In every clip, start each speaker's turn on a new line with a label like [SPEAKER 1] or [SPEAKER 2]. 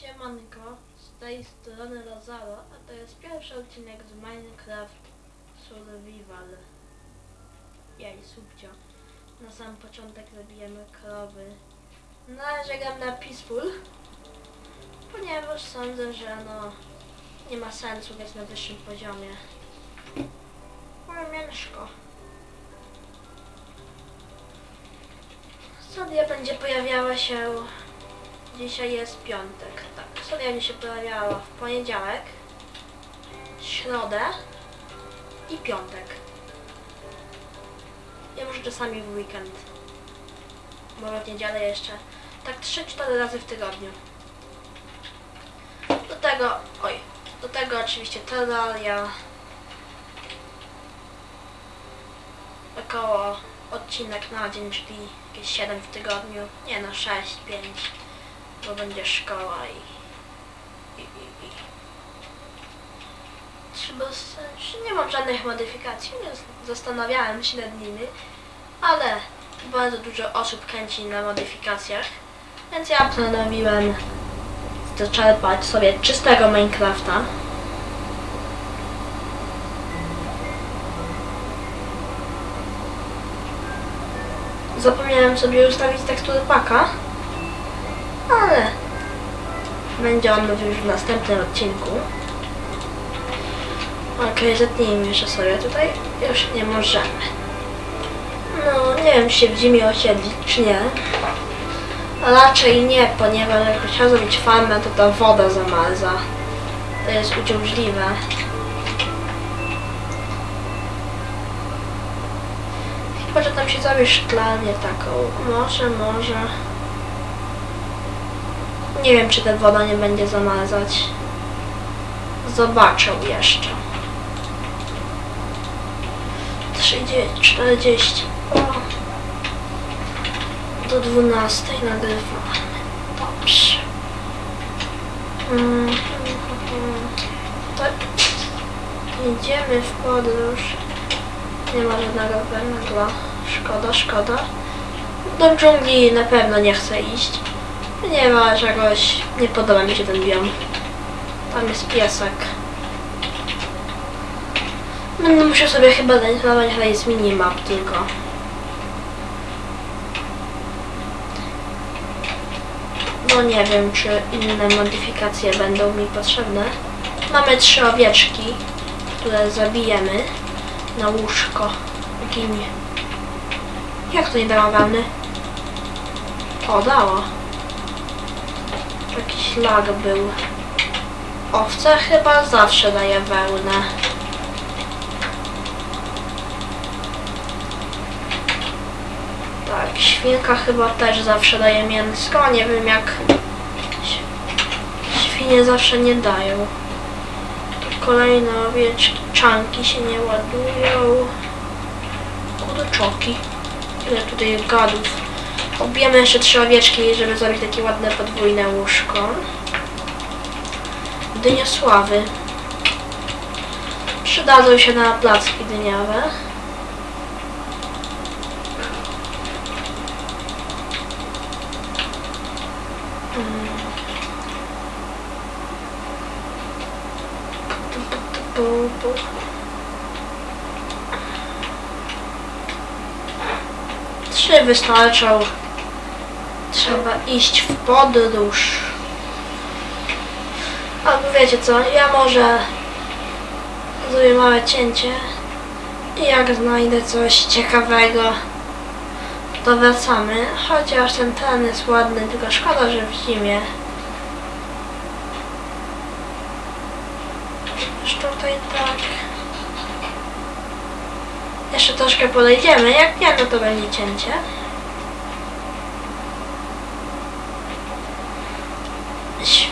[SPEAKER 1] Siemanko, z tej strony Lazaro, a to jest pierwszy odcinek z Minecraft Survival. Jej, subcio. Na sam początek zabijemy krowy. Na razie gram na Peaceful, ponieważ sądzę, że no nie ma sensu grać na wyższym poziomie. Ale miężko. Sodia będzie pojawiała się Dzisiaj jest piątek, tak. Sodia mi się pojawiała w poniedziałek, środę i piątek. Ja może czasami w weekend. Może w niedzielę jeszcze. Tak 3-4 razy w tygodniu. Do tego, oj, do tego oczywiście terraria. Około odcinek na dzień, czyli jakieś 7 w tygodniu. Nie no, 6, 5 bo będzie szkoła i, i, i, i. Trzeba, s- nie mam żadnych modyfikacji, więc zastanawiałem się nad nimi, ale bardzo dużo osób kręci na modyfikacjach, więc ja postanowiłem zaczerpać sobie czystego Minecrafta. Zapomniałem sobie ustawić teksturę paka, ale będzie on już w następnym odcinku. Okej, zetnijmy jeszcze sobie tutaj. Już nie możemy. No, nie wiem, czy się w zimie osiedlić, czy nie. A raczej nie, ponieważ jak chciał zrobić farmę, to ta woda zamarza. To jest uciążliwe. Chyba, że tam się zrobi szklanie taką. Może, może. Nie wiem, czy ta woda nie będzie zamarzać. Zobaczę jeszcze. 30, 40. O. Do 12 nagrywamy. Dobrze. Mm. Tak. Idziemy w podróż. Nie ma żadnego węgla. Szkoda, szkoda. Do dżungli na pewno nie chcę iść. Ponieważ jakoś nie podoba mi się ten biom. Tam jest piesek. Będę musiał sobie chyba zainstalować rejs minimap tylko. Bo nie wiem, czy inne modyfikacje będą mi potrzebne. Mamy trzy owieczki, które zabijemy na łóżko. Ginie. Jak to nie dało? O, dało. Jakiś lag był. Owca chyba zawsze daje wełnę. Tak, świnka chyba też zawsze daje mięsko. Nie wiem jak świnie zawsze nie dają. Tu kolejne owieczki, czanki się nie ładują. Kurczoki. Ile tutaj gadów. Ubijemy jeszcze trzy owieczki, żeby zrobić takie ładne podwójne łóżko. Dynie sławy. Przydadzą się na placki dyniowe. Trzy wystarczą. Trzeba iść w podróż. Albo wiecie co, ja może zrobię małe cięcie i jak znajdę coś ciekawego, to wracamy. Chociaż ten teren jest ładny, tylko szkoda, że w zimie. Jeszcze tutaj tak. Jeszcze troszkę podejdziemy. Jak nie, no to będzie cięcie.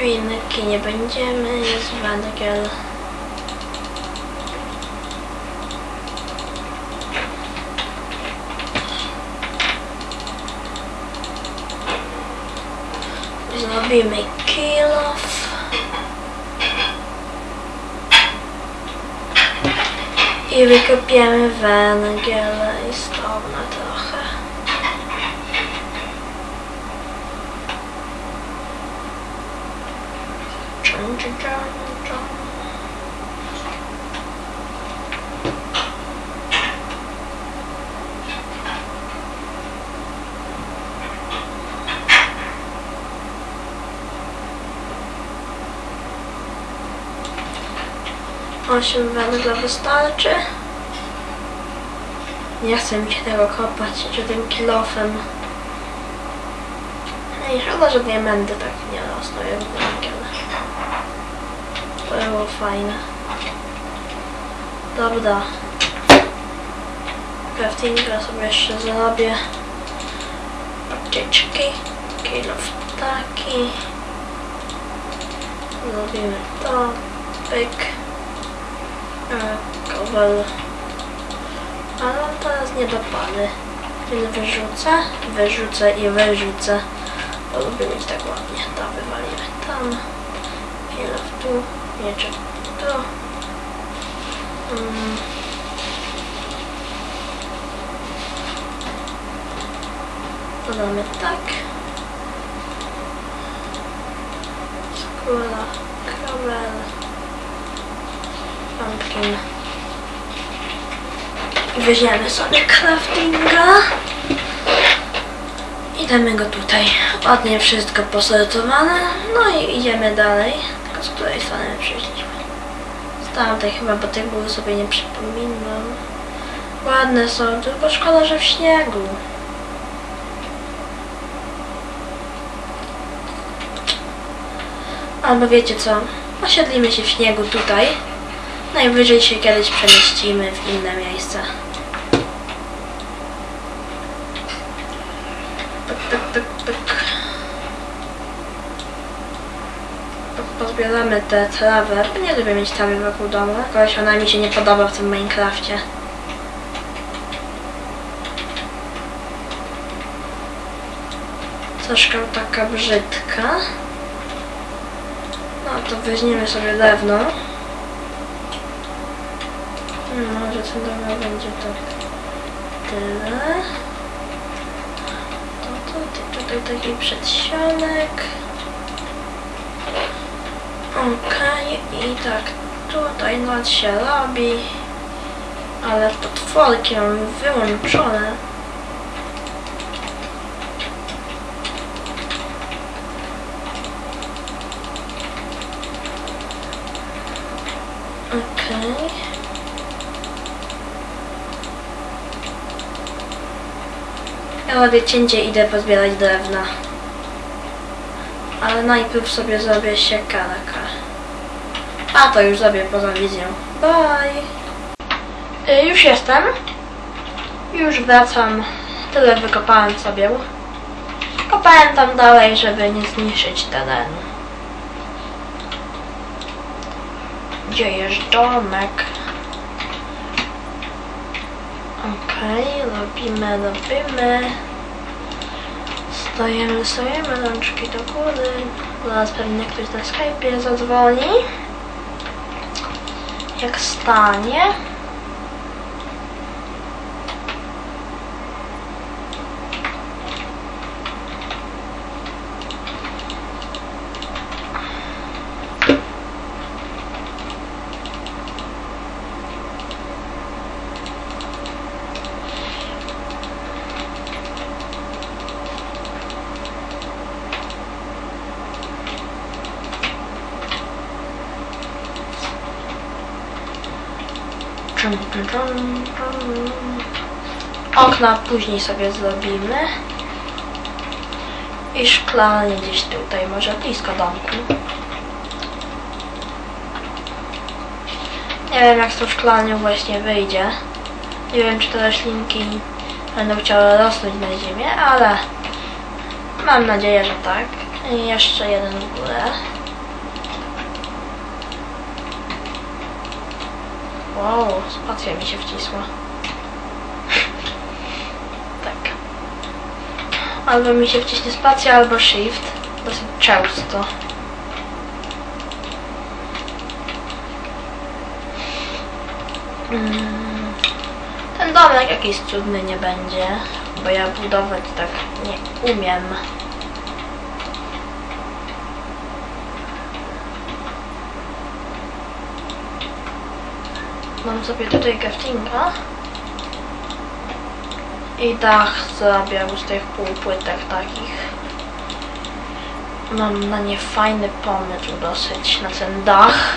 [SPEAKER 1] Świnki nie będziemy, jest węgiel. Zrobimy kill off. I wykopiemy węgiel i stopna trochę. Dżun, Osiem węgla wystarczy. Nie chcę mi się tego kopać, czy tym kilofem. Ej, szkoda, że diamenty tak nie rosną jak węgiel. To było fajne. Dobra. Craftinga sobie jeszcze zrobię. Apteczki. Kilof taki. Zrobimy to. Pyk. E, Kowal. Ale on teraz nie dopady. Więc wyrzucę, wyrzucę i wyrzucę. Bo lubię mieć tak ładnie. To wywalimy tam. Chwilę tu. Mieczek tu. Mm. Dodamy tak. Skóra, krawel, pumpkin. I weźmiemy sobie craftinga. I damy go tutaj. Ładnie wszystko posortowane. No i idziemy dalej. Z której strony przyszliśmy. Z tamtej chyba, bo tych było sobie nie przypominam. Ładne są, tylko szkoda, że w śniegu. Albo wiecie co? Osiedlimy się w śniegu tutaj. Najwyżej się kiedyś przemieścimy w inne miejsce. Tak, tak, tak, tak. Po- Pozbieramy tę trawę. Nie lubię mieć trawy wokół domu. Jakoś ona mi się nie podoba w tym Minecrafcie. Troszkę taka brzydka. No to weźmiemy sobie drewno. No, może ten drewno będzie tak tyle. To, to tutaj taki przedsionek. Okej, i tak tutaj noc się robi. Ale potworki mam wyłączone. Okej. Ja robię cięcie, idę pozbierać drewna. Ale najpierw sobie zrobię siekarkę. A to już zrobię poza wizją. Bye! Y, już jestem. Już wracam. Tyle wykopałem sobie. Kopałem tam dalej, żeby nie zniszczyć terenu. Gdzie jest domek? Okej, robimy, robimy. Stajemy, stajemy, rączki do góry. Zaraz pewnie ktoś na Skype'ie zadzwoni. Jak Okna później sobie zrobimy. I szklanie gdzieś tutaj, może blisko domku. Nie wiem jak z tą szklanią właśnie wyjdzie. Nie wiem czy te roślinki będą chciały rosnąć na ziemię, ale mam nadzieję, że tak. I jeszcze jeden w górę. Wow, spacja mi się wcisła. Tak. Albo mi się wciśnie spacja, albo shift. Dosyć często. Mm. Ten domek jakiś cudny nie będzie, bo ja budować tak nie umiem. Mam sobie tutaj craftinga. I dach zrobię z tych półpłytek takich. Mam na nie fajny pomysł dosyć, na ten dach.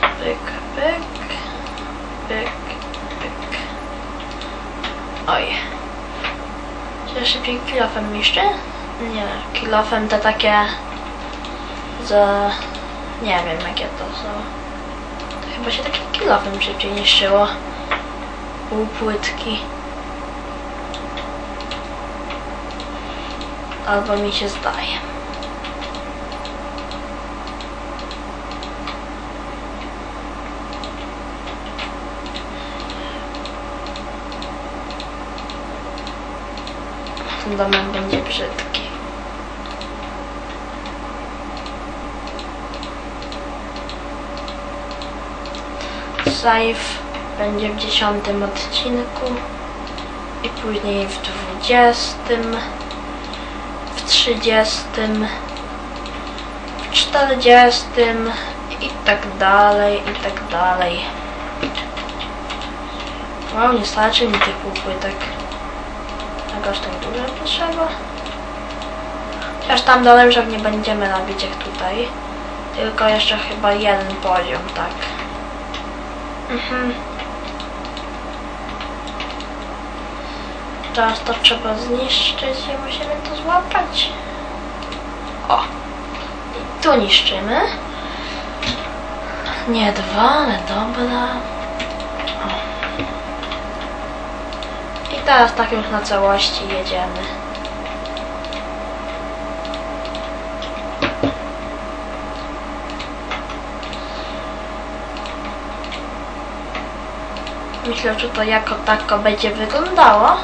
[SPEAKER 1] Pyk, pyk, pyk, pyk. Oj. Czy ja szybciej kilofem? Nie, kilofem te takie za... Nie wiem jakie to są. Chyba się takim kilofem szybciej niszczyło. Półpłytki. Albo mi się zdaje. Domek będzie brzydki. Save będzie w dziesiątym odcinku i później w dwudziestym, w trzydziestym, w czterdziestym i tak dalej, i tak dalej. Wow, nie starczy mi tych półpłytek. Tak aż tak dużo potrzeba. Chociaż tam dalej już nie będziemy robić jak tutaj. Tylko jeszcze chyba jeden poziom, tak. Mhm. Teraz to trzeba zniszczyć i musimy to złapać. O! I tu niszczymy. Nie dwa, ale dobra. O. I teraz tak już na całości jedziemy. Myślę, że to jako tako będzie wyglądało.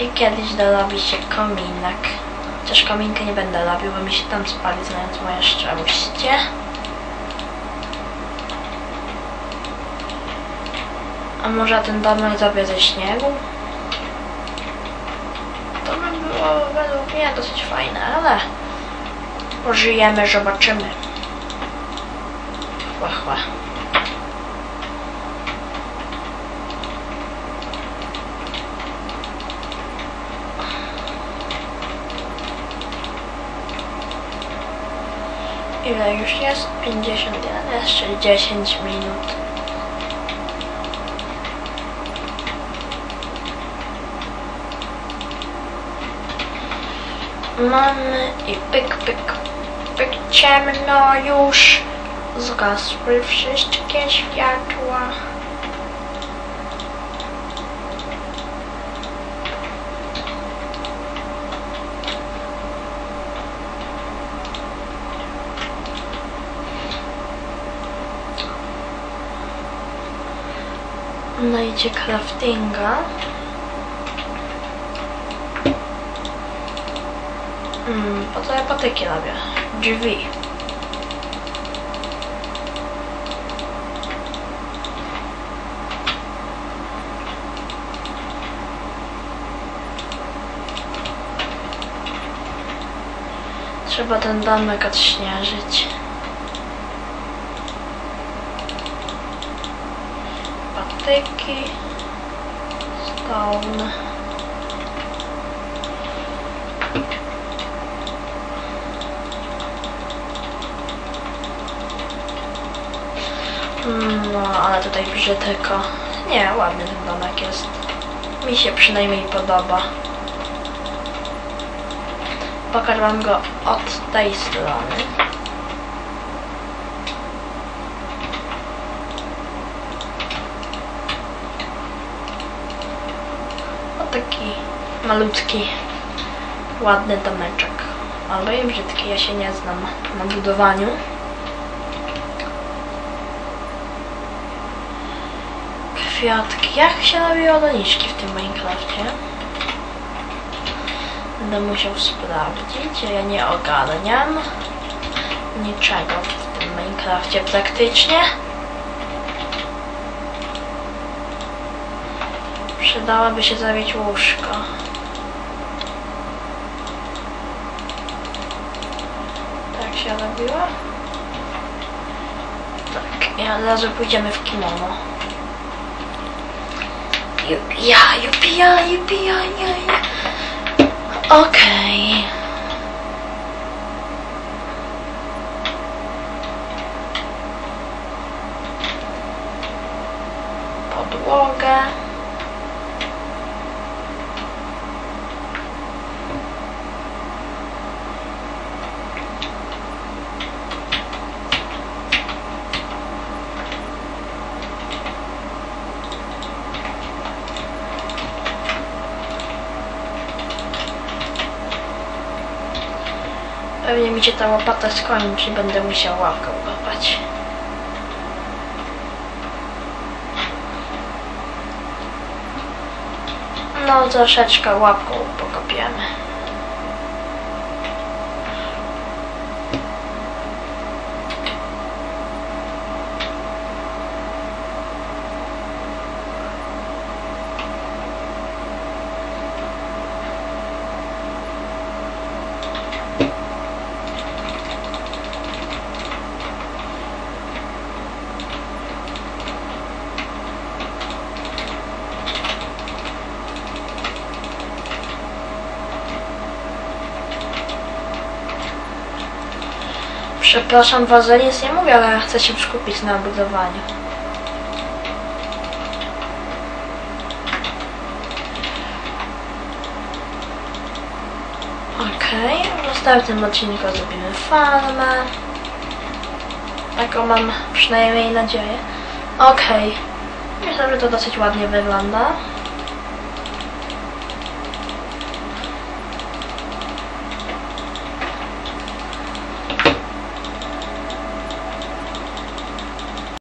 [SPEAKER 1] I kiedyś dorobi się kominek. Chociaż kominkę nie będę robił, bo mi się tam spali, znając moje szczęście. A może ten domek zrobię ze śniegu? To by było według mnie dosyć fajne, ale pożyjemy, zobaczymy. Chła, chła. Ile już jest? 51, jeszcze 10 minut. Mamy i pyk, pyk, pyk, ciemno już. Zgasły wszystkie światła. Idzie craftinga. Hmm, po co ja patyki robię? Drzwi. Trzeba ten domek odśnieżyć. Patyki. Stone. No, ale tutaj brzydko. Nie, ładny ten domek jest. Mi się przynajmniej podoba. Pokażę wam go od tej strony. O taki malutki, ładny domeczek. Albo i brzydki, ja się nie znam na budowaniu. Kwiatki. Jak się robiło doniczki w tym Minecrafcie? Będę musiał sprawdzić, ja nie ogarniam niczego w tym Minecrafcie praktycznie. Przydałoby się zrobić łóżko. się robiła? Tak, i od razu pójdziemy w kimono. Jupia, jupia, jupia, ja, ja. Okej. Podłogę. Pewnie mi się ta łopata skończy, będę musiał łapkę łapać. No, troszeczkę łapką pokopiemy. Przepraszam was, że nic nie mówię, ale chcę się skupić na budowaniu. Okej, w następnym odcinku zrobimy farmę. Taką mam przynajmniej nadzieję. Okej, myślę, że to dosyć ładnie wygląda.